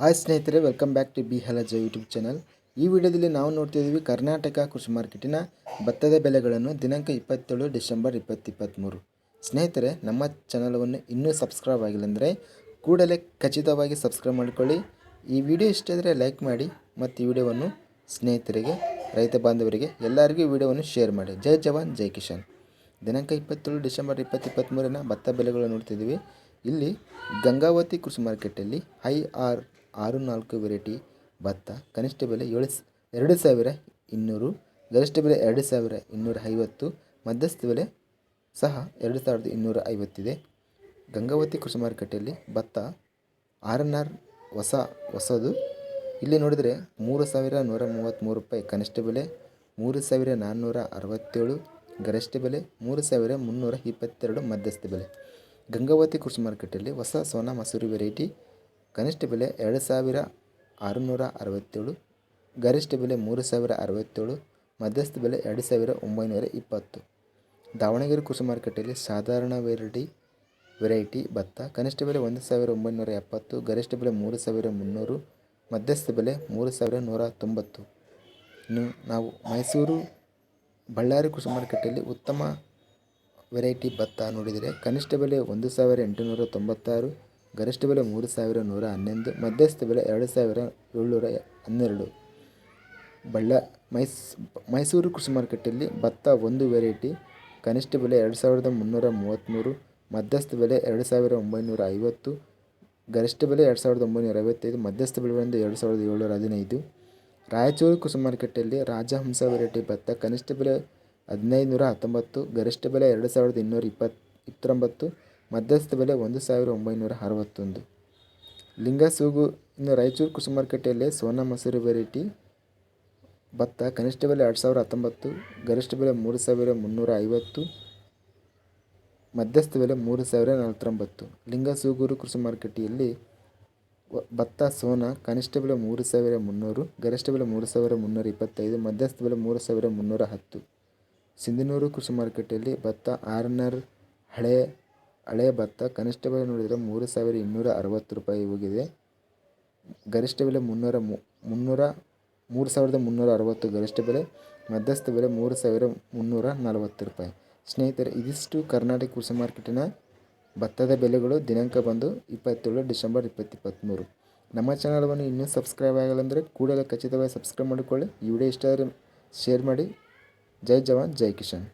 Hi ಸ್ನೇಹಿತರೆ welcome back to B ಹಲಜ YouTube channel ಈ ವಿಡಿಯೋದಲ್ಲಿ ನಾವು ನೋಡ್ತಿದ್ದೀವಿ ಕರ್ನಾಟಕ ಕೃಷಿ ಮಾರ್ಕೆಟಿನ ಭತ್ತದ ಬೆಲೆಗಳನ್ನು ದಿನಾಂಕ ಇಪ್ಪತ್ತೇಳು ಡಿಸೆಂಬರ್ ಇಪ್ಪತ್ತಿಪ್ಪತ್ತ್ಮೂರು ಸ್ನೇಹಿತರೆ, ನಮ್ಮ ಚಾನಲನ್ನು ಇನ್ನೂ ಸಬ್ಸ್ಕ್ರೈಬ್ ಆಗಿಲ್ಲ ಅಂದರೆ ಕೂಡಲೇ ಖಚಿತವಾಗಿ ಸಬ್ಸ್ಕ್ರೈಬ್ ಮಾಡಿಕೊಳ್ಳಿ. ಈ ವಿಡಿಯೋ ಇಷ್ಟ ಆದರೆ ಲೈಕ್ ಮಾಡಿ ಮತ್ತು ಈ ವಿಡಿಯೋವನ್ನು ಸ್ನೇಹಿತರಿಗೆ, ರೈತ ಬಾಂಧವರಿಗೆ ಎಲ್ಲರಿಗೂ ಈ ವಿಡಿಯೋವನ್ನು ಶೇರ್ ಮಾಡಿ. ಜೈ ಜವಾನ್, ಜೈ ಕಿಶನ್ ದಿನಾಂಕ ಇಪ್ಪತ್ತೇಳು ಡಿಸೆಂಬರ್ ಇಪ್ಪತ್ತಿಪ್ಪತ್ತ್ಮೂರನ ಭತ್ತ ಬೆಲೆಗಳನ್ನು ನೋಡ್ತಿದ್ದೀವಿ ಇಲ್ಲಿ ಗಂಗಾವತಿ ಕೃಷಿ ಮಾರ್ಕೆಟಲ್ಲಿ ಐ ಆರ್ ಆರು ನಾಲ್ಕು ವೆರೈಟಿ ಭತ್ತ, ಕನಿಷ್ಠ ಬೆಲೆ ಏಳು ಎರಡು ಸಾವಿರ ಇನ್ನೂರು, ಗರಿಷ್ಠ ಬೆಲೆ ಎರಡು ಸಾವಿರ ಇನ್ನೂರ ಐವತ್ತು, ಮಧ್ಯಸ್ಥ ಬೆಲೆ ಸಹ ಎರಡು ಸಾವಿರದ ಇನ್ನೂರ ಐವತ್ತಿದೆ ಗಂಗಾವತಿ ಕೃಷಿ ಮಾರುಕಟ್ಟೆಯಲ್ಲಿ ಭತ್ತ ಆರ್ ಎನ್ ಆರ್ ಹೊಸ, ಹೊಸದು. ಇಲ್ಲಿ ನೋಡಿದರೆ ಮೂರು ಸಾವಿರ ನೂರ ಮೂವತ್ತ್ಮೂರು ರೂಪಾಯಿ ಕನಿಷ್ಠ ಬೆಲೆ, ಮೂರು ಸಾವಿರ ನಾನ್ನೂರ ಅರವತ್ತೇಳು, ಗರಿಷ್ಠ ಬೆಲೆ ಮೂರು ಸಾವಿರ ಮುನ್ನೂರ ಇಪ್ಪತ್ತೆರಡು, ಮಧ್ಯಸ್ಥ ಬೆಲೆ. ಗಂಗಾವತಿ ಕೃಷಿ ಮಾರುಕಟ್ಟೆಯಲ್ಲಿ ಹೊಸ ಸೋನಾ ಮಸೂರಿ ವೆರೈಟಿ ಕನಿಷ್ಠ ಬೆಲೆ ಎರಡು ಸಾವಿರ ಆರುನೂರ ಅರವತ್ತೇಳು, ಗರಿಷ್ಠ ಬೆಲೆ ಮೂರು ಸಾವಿರ ಅರವತ್ತೇಳು, ಮಧ್ಯಸ್ಥ ಬೆಲೆ ಎರಡು ಸಾವಿರ ಒಂಬೈನೂರ ಇಪ್ಪತ್ತು. ದಾವಣಗೆರೆ ಕೃಷಿ ಮಾರುಕಟ್ಟೆಯಲ್ಲಿ ಸಾಧಾರಣ ವೆರೈಟಿ ವೆರೈಟಿ ಭತ್ತ, ಕನಿಷ್ಠ ಬೆಲೆ ಒಂದು ಸಾವಿರ ಒಂಬೈನೂರ ಎಪ್ಪತ್ತು, ಗರಿಷ್ಠ ಬೆಲೆ ಮೂರು ಸಾವಿರ ಮುನ್ನೂರು, ಮಧ್ಯಸ್ಥ ಬೆಲೆ ಮೂರು ಸಾವಿರ ನೂರ ತೊಂಬತ್ತು. ಇನ್ನು ನಾವು ಮೈಸೂರು ಬಳ್ಳಾರಿ ಕೃಷಿ ಮಾರುಕಟ್ಟೆಯಲ್ಲಿ ಉತ್ತಮ ವೆರೈಟಿ ಭತ್ತ ನೋಡಿದರೆ ಕನಿಷ್ಠ ಬೆಲೆ ಒಂದು ಸಾವಿರ ಎಂಟುನೂರ ತೊಂಬತ್ತಾರು ಗರಿಷ್ಠ ಬೆಲೆ ಮೂರು ಸಾವಿರ ನೂರ ಹನ್ನೊಂದು, ಮಧ್ಯಸ್ಥ ಬೆಲೆ ಎರಡು ಸಾವಿರ ಏಳ್ನೂರ ಹನ್ನೆರಡು. ಬಳ್ಳ, ಮೈಸ್, ಮೈಸೂರು ಕೃಷಿ ಮಾರುಕಟ್ಟೆಯಲ್ಲಿ ಭತ್ತ ಒಂದು ವೆರೈಟಿ, ಕನಿಷ್ಠ ಬೆಲೆ ಎರಡು ಸಾವಿರದ ಮುನ್ನೂರ ಮೂವತ್ತ್ಮೂರು, ಮಧ್ಯಸ್ಥ ಬೆಲೆ ಎರಡು ಸಾವಿರ ಒಂಬೈನೂರ ಐವತ್ತು, ಗರಿಷ್ಠ ಬೆಲೆ ಎರಡು ಸಾವಿರದ ಒಂಬೈನೂರ ಐವತ್ತೈದು ಮಧ್ಯಸ್ಥ ಬೆಲೆ ಬಂದು ಎರಡು ಸಾವಿರದ ಏಳ್ನೂರ ಹದಿನೈದು. ರಾಯಚೂರು ಕೃಷಿ ಮಾರುಕಟ್ಟೆಯಲ್ಲಿ ರಾಜಹಂಸ ವೆರೈಟಿ ಭತ್ತ ಕನಿಷ್ಠ ಬೆಲೆ ಹದಿನೈದು ನೂರ ಹತ್ತೊಂಬತ್ತು, ಗರಿಷ್ಠ ಬೆಲೆ ಎರಡು ಸಾವಿರದ ಇನ್ನೂರ ಇಪ್ಪತ್ತು, ಇಪ್ಪತ್ತೊಂಬತ್ತು ಮಧ್ಯಸ್ಥ ಬೆಲೆ ಒಂದು ಸಾವಿರದ ಒಂಬೈನೂರ ಅರವತ್ತೊಂದು. ಲಿಂಗಸೂಗು ಇನ್ನು ರಾಯಚೂರು ಕೃಷಿ ಮಾರ್ಕೆಟೆಯಲ್ಲಿ ಸೋನಾ ಮಸೂರಿ ವೆರೈಟಿ ಭತ್ತ, ಕನಿಷ್ಠ ಬೆಲೆ ಎರಡು ಸಾವಿರ ಹತ್ತೊಂಬತ್ತು, ಗರಿಷ್ಠ ಬೆಲೆ ಮೂರು ಸಾವಿರ ಮುನ್ನೂರ ಐವತ್ತು, ಮಧ್ಯಸ್ಥ ಬೆಲೆ ಮೂರು ಸಾವಿರ ನಲವತ್ತೊಂಬತ್ತು. ಲಿಂಗಸೂಗೂರು ಕೃಷಿ ಮಾರುಕಟ್ಟೆಯಲ್ಲಿ ವ- ಭತ್ತ, ಸೋನಾ, ಕನಿಷ್ಠ ಬೆಲೆ ಮೂರು ಸಾವಿರ ಮುನ್ನೂರು, ಗರಿಷ್ಠ ಬೆಲೆ ಮೂರು ಸಾವಿರ ಮುನ್ನೂರ ಇಪ್ಪತ್ತೈದು, ಮಧ್ಯಸ್ಥ ಬೆಲೆ ಮೂರು ಸಾವಿರ ಮುನ್ನೂರ ಹತ್ತು. ಸಿಂಧನೂರು ಕೃಷಿ ಮಾರುಕಟ್ಟೆಯಲ್ಲಿ ಭತ್ತ, ಆರ್ನರ್, ಹಳೆ ಹಳೆ ಭತ್ತ ಕನಿಷ್ಠ ಬೆಲೆ ನೋಡಿದರೆ ಮೂರು ಸಾವಿರ ಇನ್ನೂರ ಅರವತ್ತು ರೂಪಾಯಿ ಹೋಗಿದೆ. ಗರಿಷ್ಠ ಬೆಲೆ ಮುನ್ನೂರ ಮುನ್ನೂರ, ಮೂರು ಸಾವಿರದ ಮುನ್ನೂರ ಅರವತ್ತು ಗರಿಷ್ಠ ಬೆಲೆ, ಮಧ್ಯಸ್ಥ ಬೆಲೆ ಮೂರು ಸಾವಿರ ಮುನ್ನೂರ ನಲವತ್ತು ರೂಪಾಯಿ. ಸ್ನೇಹಿತರೆ, ಇದಿಷ್ಟು ಕರ್ನಾಟಕ ಕೃಷಿ ಮಾರ್ಕೆಟಿನ ಭತ್ತದ ಬೆಲೆಗಳು ದಿನಾಂಕ ಬಂದು ಇಪ್ಪತ್ತೇಳು ಡಿಸೆಂಬರ್ ಇಪ್ಪತ್ತಿಪ್ಪತ್ತ್ಮೂರು ನಮ್ಮ ಚಾನಲವನ್ನು ಇನ್ನೂ ಸಬ್ಸ್ಕ್ರೈಬ್ ಆಗಿಲ್ಲ ಅಂದರೆ ಕೂಡಲೇ ಖಚಿತವಾಗಿ ಸಬ್ಸ್ಕ್ರೈಬ್ ಮಾಡಿಕೊಳ್ಳಿ. ಈ ವಿಡಿಯೋ ಇಷ್ಟ ಆದರೆ ಶೇರ್ ಮಾಡಿ. ಜೈ ಜವಾನ್, ಜೈ ಕಿಶನ್